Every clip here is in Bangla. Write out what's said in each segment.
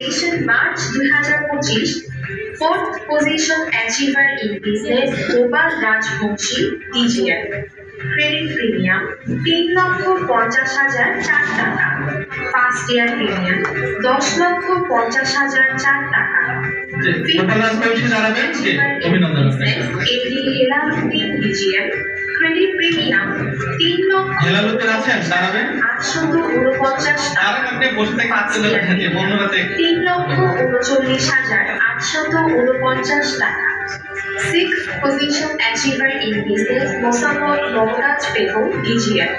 Nation March 2025 Fourth position achiever in business Gopal Rajbongshi DGL credit premium তিন লক্ষ পঞ্চাশ হাজার চার টাকা। ফার্স্ট ইয়ার প্রিমিয়াম দশ লক্ষ পঞ্চাশ হাজার চার টাকা। গোপাল রাজবংশী ক্রেডিট প্রিমিয়াম তিন লক্ষ আটশত উনপঞ্চাশ টাকা। আপনি বসে থেকে তুলে রাখেন যে বন্ধুরাতে তিন লক্ষ উনচল্লিশ হাজার আটশত উনপঞ্চাশ টাকা। Six position achiever in business Mosammat Momtaz Begum DGL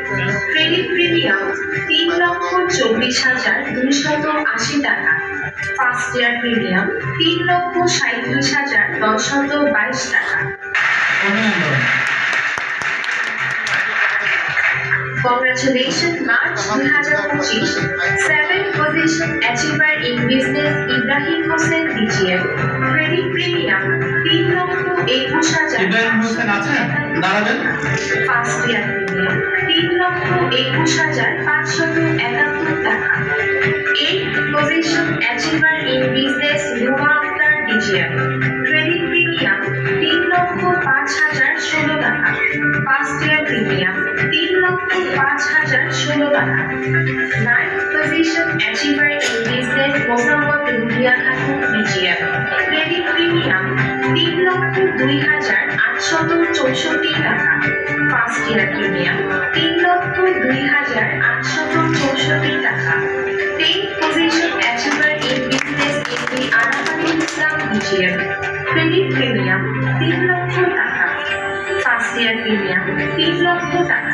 credit premium তিন লক্ষ চব্বিশ হাজার দুইশত আশি টাকা। ফার্স্ট ইয়ার প্রিমিয়াম তিন লক্ষ সাঁত্রিশ হাজার নশত বাইশ টাকা। Congratulations, March 2025. Seventh position achiever in business Ibrahim Hossein DGM. Credit premium তিন লক্ষ একুশ হাজার ইব্রাহিম হোসেন আছেন? দাঁড়াবেন। ফার্স্ট ইয়ার প্রিমিয়াম তিন লক্ষ একুশ হাজার পাঁচশত একাত্তর টাকা। Eight position achiever in business Ruma Akter DGM credit premium তিন লক্ষ পাঁচ হাজার ষোলো টাকা। ফার্স্ট ইয়ার প্রিমিয়াম পাঁচ হাজার ষোলো টাকা। Ninth position achiever in business Mosammat Rubiya Khatun DGM credit premium তিন লক্ষ দুই হাজার আটশত চৌষট্টি টাকা। ফার্স্ট ইয়ার প্রিমিয়াম তিন লক্ষ দুই হাজার আটশত চৌষট্টি টাকা। Tenth position achiever in business MD Arafatul Islam DGM credit premium তিন লক্ষ টাকা। ফার্স্ট ইয়ার প্রিমিয়াম তিন লক্ষ টাকা।